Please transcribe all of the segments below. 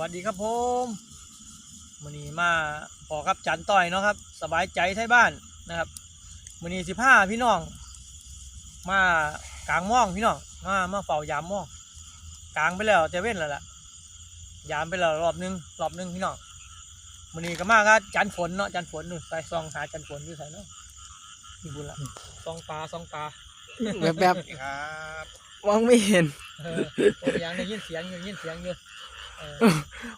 วัสดีครับผมมื้อนี้มาพอครับจันต่อยเนาะครับ สบายใจไทยบ้านนะครับมื้อนี้สิบห้าพี่น้อง มากลางม่องพี่น้องมามาเฝ้ายามม่อง กลางไปแล้วแต่เว้นแล้วล่ะยามไปแล้วรอบหนึงรอบหนึงพี่น้องมื้อนี้ก็มาก็จันฝนเนาะจันฝนนู่นไปซองหาจันฝนอยู่ไสเนาะนี่บุญละซองปลาซองปลาแบบแบบครับมองไม่เห็นเออโอ้ยยังได้ยินเสียงอยู่ยินเสียงอยู่เออ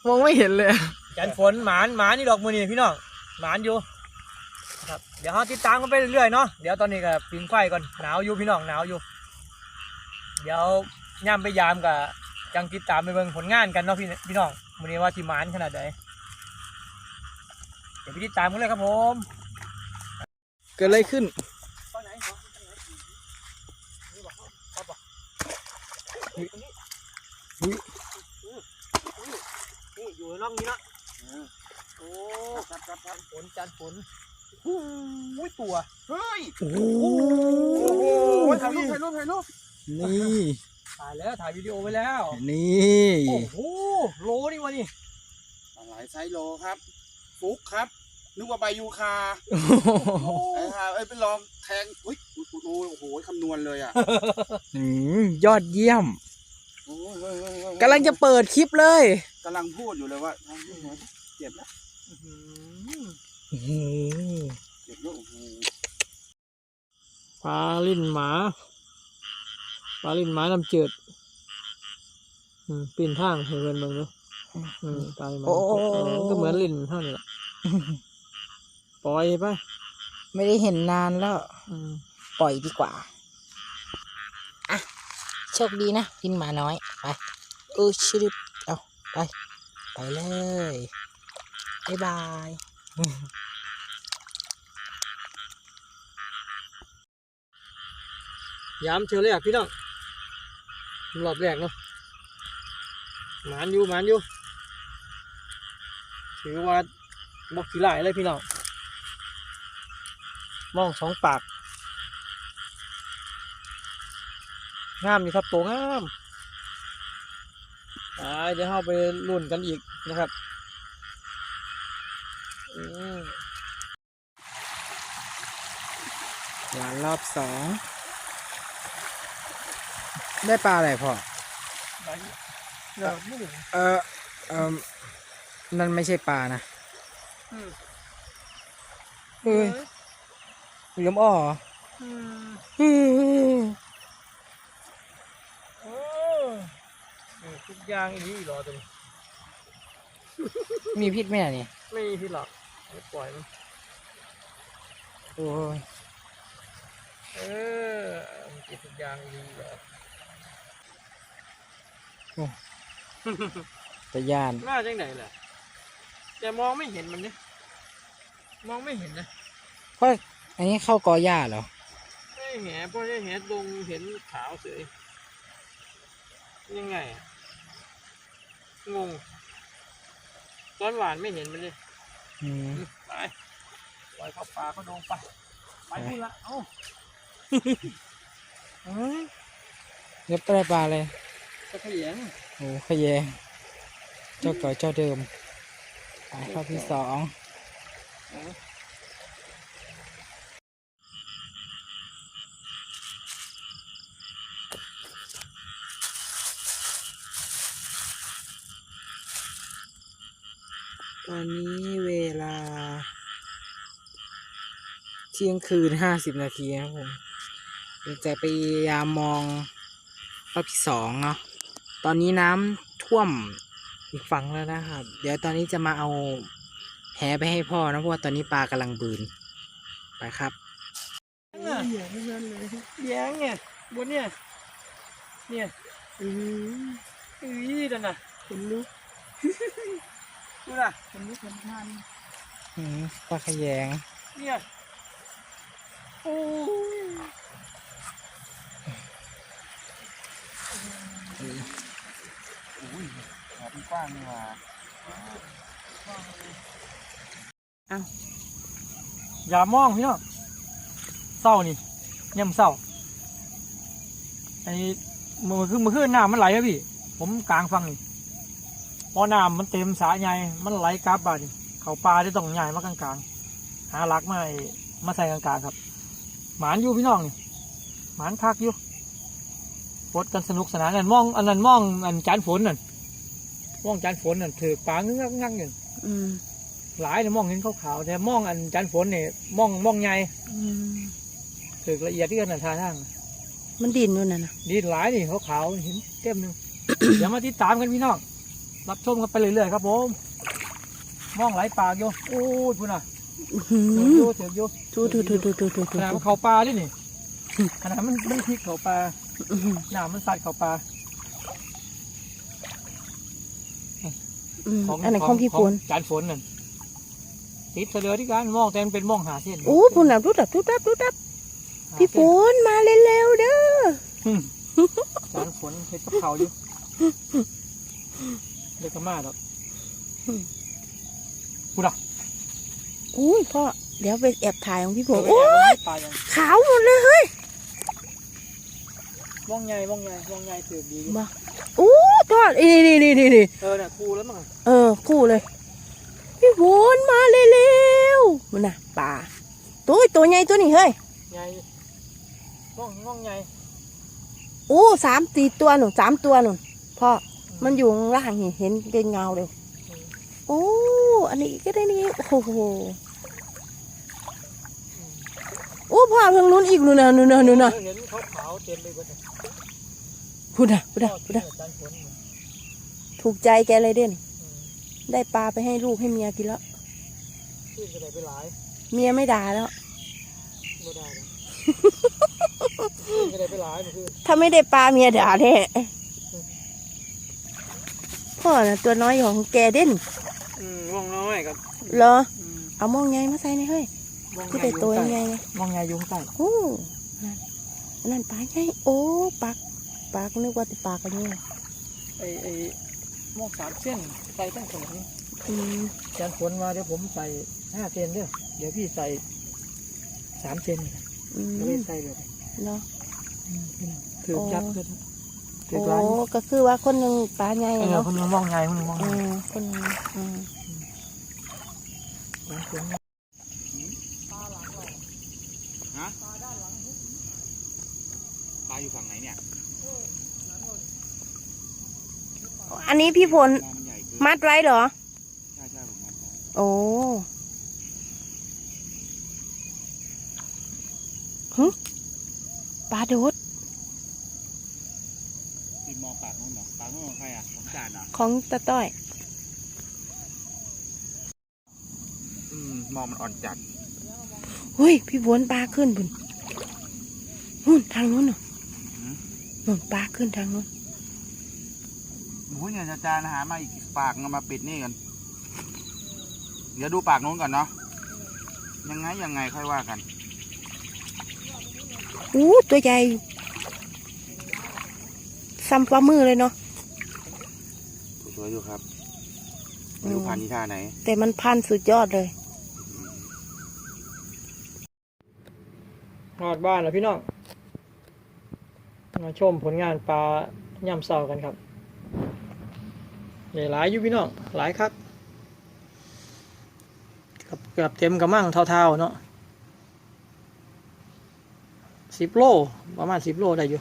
มองไม่เห็นเลย จันฝนหมานหมานนี่ดอกมือนี่พี่น้องหมานอยู่ครับเดี๋ยวเราติดตามกันไปเรื่อยๆเนาะเดี๋ยวตอนนี้ก็ปิงไฟก่อนหนาวอยู่พี่น้องหนาวอยู่ เดี๋ยวย่ำไปยามกับจังติดตามไปเบิ่งผลงานกันเนาะพี่พี่น้องมือนี้ว่าที่หมานขนาดไหนเดี๋ยวไปติดตามกันเลยครับผมเกิดอะไรขึ้นนี่อยู่น อกนี้เนาะโอ้ครับครับครับฝนจันฝนโอ้ยตัว เฮ้ยโอ้โอ้โหถ่ายรูปถ่ายรูปถ่ายรูปนี่ ถ่ายแล้วถ่ายวิดีโอไว้แล้ว นี่ โอ้โห โลนี่วะนี่หลายไซส์โลครับ ฟุกครับ นึกว่าใบยูคาโอ้โหไอ้ห่าเอ้ยไปลองแทงอุ้ยโอ้โหโอ้โหคำนวณเลยอะอืมยอดเยี่ยมโอ้ยเฮ้ยเฮ้ยเฮ้ยกำลังจะเปิดคลิปเลยกำลังพูดอยู่เลยว่าเจ็บแล้วโอ้โหเจ็บแล้วโอ้โหปลาลิ้นหมาปลาลิ้นหมาน้ำจืดอืมปีนทางให้เพื่อนเบิ่งดูอืมปลาลิ้นหมาโอ้โหเออก็เหมือนลิ้นเท่านี้แหละปล่อยไปไม่ได้เห็นนานแล้วอืมปล่อยดีกว่าอะโชคดีนะพินหมาน้อยไปเออชิบเอา ไปไปเลยบ๊ายบายยามเชียวแรกพี่น้องรอบแรกเนาะหมานอยู่หมานอยู่ถือว่าบอกขี้หลายเลยพี่น้องมองสองปาก งามอยู่ครับตัวงาม เดี๋ยวเราไปลุ่นกันอีกนะครับอืมหวานรอบสอง ได้ปลาอะไรพ่อไปเดี๋ยวไม่ถึงเออเออนั่นไม่ใช่ปลานะอืมเฮ้ยเหลือมอ้อเหรออืม อืม โอ้นี่ ทุกอย่างอีนี้รอตัวนี้มีพิษไหมอะนี่ไม่มีพี่หรอกไม่ปล่อยมันโอ้ยเออมันกินทุกอย่างอีนี้รอแต่ย่านมาจังไหนล่ะแต่มองไม่เห็นมันเนี่ยมองไม่เห็นนะเพราะอันนี้เข้ากอหญ้าเหรอไม่แหเพราะได้แหลงเห็นขาวเฉยยังไงอะ งงตอนหวานไม่เห็นมันเลยอืมไปปล่อยเข้าป่าเข้าดงไปไปพูดละเอ้าเฮ้ยเล็บได้ปลาเลยตะเขียงโอ้ขยงเจ้าเก่าเจ้าเดิมไปรอบที่สอง ตอนนี้เวลา เที่ยงคืนห้าสิบนาทีครับผมจะไปยามมองรอบที่สองเนาะตอนนี้น้ำท่วมอีกฝั่งแล้วนะครับ เดี๋ยวตอนนี้จะมาเอาแหไปให้พ่อนะเพราะว่าตอนนี้ปลากำลังบืน ไปครับเลี้ยงเนี่ยบนเนี่ย เนี่ยอืออือนั่นน่ะขนลุก ดูน่ะขนลุกขนพันอืมปลาขยง เนี่ยโอ้ยขอบกว้างนี่หว่าอย่ามองพี่น้องเศร้านี่ย่ำเศร้าไอ้มือคือมือคือน้ำมันไหลอะพี่ ผมกลางฟังนี่ป อน้ำมันเต็มสาใหญ่มันไหลกลับบ้านเขาปลาได้ต้องใหญ่มากลางๆ หาหลักมาให้มาใส่กลางๆครับ หมานอยู่พี่น้องนี่หมานคักอยู่ปดกันสนุกสนานนั่นมองอันนั้นมองอันจานฝนนั่นมองจานฝนนั่นถือปลาเงือกงักอยู่อืมหลายเนี่ยมองเห็นขาวๆแต่มองอันจานฝนเนี่ยมองมองใหญ่อืมถือละเอียดที่กันนั่นท่าทางมันดินนู่นน่ะนะดีหลายนี่ขาวๆเห็นเต็มหนึ่งเดี๋ยวมาติดตามกันพี่น้อง รับชมกันไปเรื่อยๆครับผมมองหลายปากอยู่โอ้ยพุ่นอะอื้อหืเถือกออยู่เถือกอยู่ทูทูทูทูทูทูขทูนาดมันเขาปลาด้วยนี่ขนาดมันมันพริกเขาปลาอื้อหือหนามันสัตว์เขาปลาอืมอันไหนของพี่ฝนจานฝนนั่นติดเสลือที่การมองแต่มันเป็นมองหาเส้นโอ้พุ่นน่ะรูดับรูดับรูดับหาพี่ฝเส้นนมาเร็วๆเด้อ อืมจานฝนเห็ดกับเขาอยู่ เด็กก็มาดอกพูดอะอุ้ยพ่อ เดี๋ยวไปแอบถ่ายของพี่ฝนโอ้โอ้ยยปลายังขาวหมดเลยเฮ้ยมองไงมองไงมองไงถือดีอยู่บ้าอู้พ่อนี่นี่นี่นี่นี่เออเนี่ยครูแล้วมั้งเออคู่เลย พี่ฝนมาเร็วๆมันน่ะป่าตัวตัวใหญ่ตัวนี้เฮ้ยไงมองมองไงโอ้สามสี่ตัวหนูสามตัวหนูพ่อ มันอยู่ข้างล่างนี่เห็นเป็นเงาเลย โอ้ อันนี้ก็ได้นี่ โอ้โห โอ้พ่อทางนู้นอีกนู่นน่ะนู่นน่ะนู่นน่ะเห็นเขาขาวๆเต็มไปหมดเลยพูดนะพูดนะพูดนะจานฝนถูกใจแกเลยเด่น ได้ปลาไปให้ลูกให้เมียกินแล้วขึ้นจะได้ไปหลายเมียไม่ด่าแล้วไม่ได้นะขึ้นจะได้ไปหลายมันคือถ้าไม่ได้ปลาเมียด่าแน่ พ่อน่ะตัวน้อยของแกเด่นอืมมองน้อยครับเหรอ อืมเอามองไงมาใส่ในเฮ้ยมองที่ไงไปยุงตัวใต้ยังไงไงมองไงยุงใต้โอ้นั่นอันนั่นปลาไงโอ้ปลาปลาก็นึกว่าจะปลากันนี่ไอ้ไอ้มองสามเส้นใส่ตั้งขนมอืมจานฝนมาเดี๋ยวผมใส่ห้าเซนเด้อเดี๋ยวพี่ใส่สามเซนอืมไม่ได้ใส่เลยเนาะอืมพี่น้องถือจับเลย ถือโอ้ร้านก็คือว่าคนหนึ่งปลาไงเออเนาะคนนึงมองไงคนนึงมองอืไงมคนหนึ่งอืมจานฝนฮะปลาอยู่ฝั่งไหนเนี่ยอันนี้พี่พลมองมันใหญ่เกินมัดไว้เหรอ ใช่ใช่ผมมัดไว้โอ้หึปลาโดดติดมอง ปากนู้นเหรอปากนู้นของใครอะของจานเหรอของตาต้อย อืมมองมันอ่อนจัดเฮ้ย พี่พลปลาขึ้นบุญนู่นทางนู้นน่ะนู่นปลาขึ้นทางนู้นโอ้ยเนี่ยอาจารย์หามาอีกปากเอามาปิดนี่กัน เดี๋ยวดูปากนู้นก่อนเนาะ ยังไงยังไงค่อยว่ากัน อู้ตัวใหญ่ ซ้ำฝ่ามือเลยเนาะสวยอยู่ครับไม่รู้พันธุ์นี้ท่าไหน แต่มันพันสุดยอดเลยหอดบ้านแล้วพี่น้องมาชมผลงานปลาย่ำเสากันครับหลายอยู่พี่น้องหลายครับเกือบเกือบเต็มกระมังเท่าๆเนาะสิบโลประมาณสิบโลได้อยู่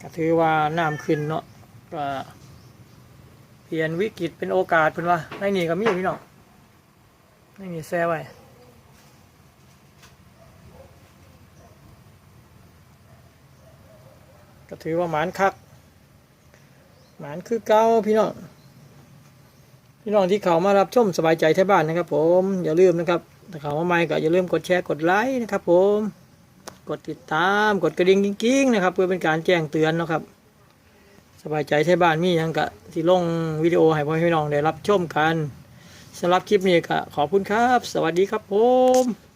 ก็ถือว่าน้ำขึ้นเนาะก็เปลี่ยนวิกฤตเป็นโอกาสเป็นว่าในนี่ก็มีพี่น้องในนี่แซ่ไว้ก็ถือว่าหมานคักหมานคือเก้าพี่น้องพี่น้องที่เขามารับชมสบายใจแท้บ้านนะครับ ผมอย่าลืมนะครับถ้าเขามาใหม่ก็อย่าลืมกดแชร์กดไลค์นะครับ ผม กดติดตามกดกระดิ่งกิ้งๆนะครับ เพื่อเป็นการแจ้งเตือนนะครับ สบายใจใช้บ้านมียังกะที่ลงวิดีโอให้พ่อแม่พี่น้องได้รับชมกันสำหรับคลิปนี้ก็ขอบคุณครับ สวัสดีครับผม